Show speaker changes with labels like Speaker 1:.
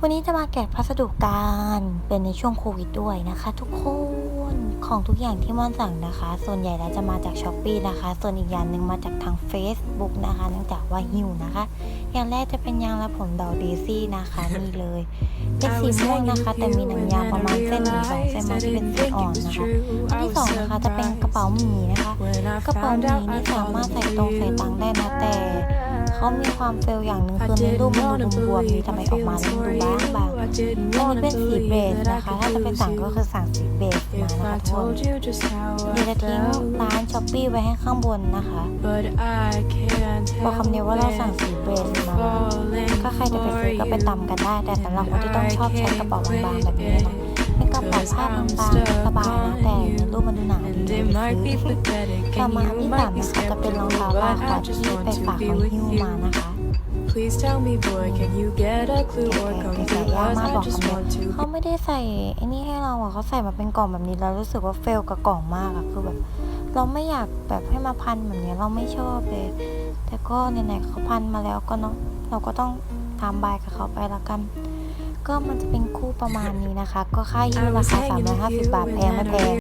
Speaker 1: วันนี้จะมาแกะพัสดุการเป็นในช่วงโควิดด้วยนะคะ ทุกคนของทุกอย่างที่มอนสั่งนะคะ ส่วนใหญ่แล้วจะมาจากช้อปปีนะคะ ส่วนอีกอย่างหนึ่งมาจากทาง Facebook นะคะเนื่องจากว่าหิวนะคะ อย่างแรกจะเป็นยางและผมดอกดีซี่นะคะนี่เลยเป็นสีม่วงนะคะ แต่มีหนังยางประมาณเส้นหนึ่งสองเส้นมาที่เป็นสีอ่อนนะคะอันที่สองนะคะจะเป็นกระเป๋าหมีนะคะ กระเป๋าหมีนี่สามารถใส่ตรงใส่ตังได้นะแต่ เขามีความเฟลอย่างหนึ่งคือในรูปมันดูบวมๆมีทำไมออกมาแล้วมันดูบ้างบางอันนี้เป็นสีเบสนะคะ ถ้าจะไปสั่งก็คือสั่งสีเบสมานะคะทุกคนเดี๋ยวจะทิ้งร้านช้อปปี้ไว้ให้ข้างบนนะคะบอกคำเดียวว่าเราสั่งสีเบสมาก็ใครจะไปซื้อก็ไปตำกันได้ แต่สำหรับคนที่ต้องชอบใช้กระเป๋าบางๆแบบนี้นะเป็นกระเป๋าผ้าบางๆสบายนะแต่ หนาดีเลยซื้อต่อมาอันที่สามนะคะจะเป็นรองเท้าลากค่ะที่ไปฝากของฮิ้วมานะคะ
Speaker 2: Please tell me, boy, can you get a clue or
Speaker 1: แต่
Speaker 2: come
Speaker 1: แต่
Speaker 2: through
Speaker 1: ยาก
Speaker 2: us?
Speaker 1: มาก
Speaker 2: I
Speaker 1: บอก
Speaker 2: just
Speaker 1: คำเดียว
Speaker 2: want to
Speaker 1: เขาไม่ได้ใส่ไอ้นี่ให้เราอะเขาใส่มาเป็นกล่องแบบนี้แล้วรู้สึกว่าเฟลกับกล่องมากอะคือแบบเราไม่อยากแบบให้มาพันแบบนี้เราไม่ชอบเลย แต่ก็ไหนๆเขาพันมาแล้วก็เนาะเราก็ต้องตามบายกับเขาไปละกัน ก็มันจะเป็นคู่ประมาณนี้นะคะ ก็ค่าฮิ้วราคา350 บาทแพงไม่แพง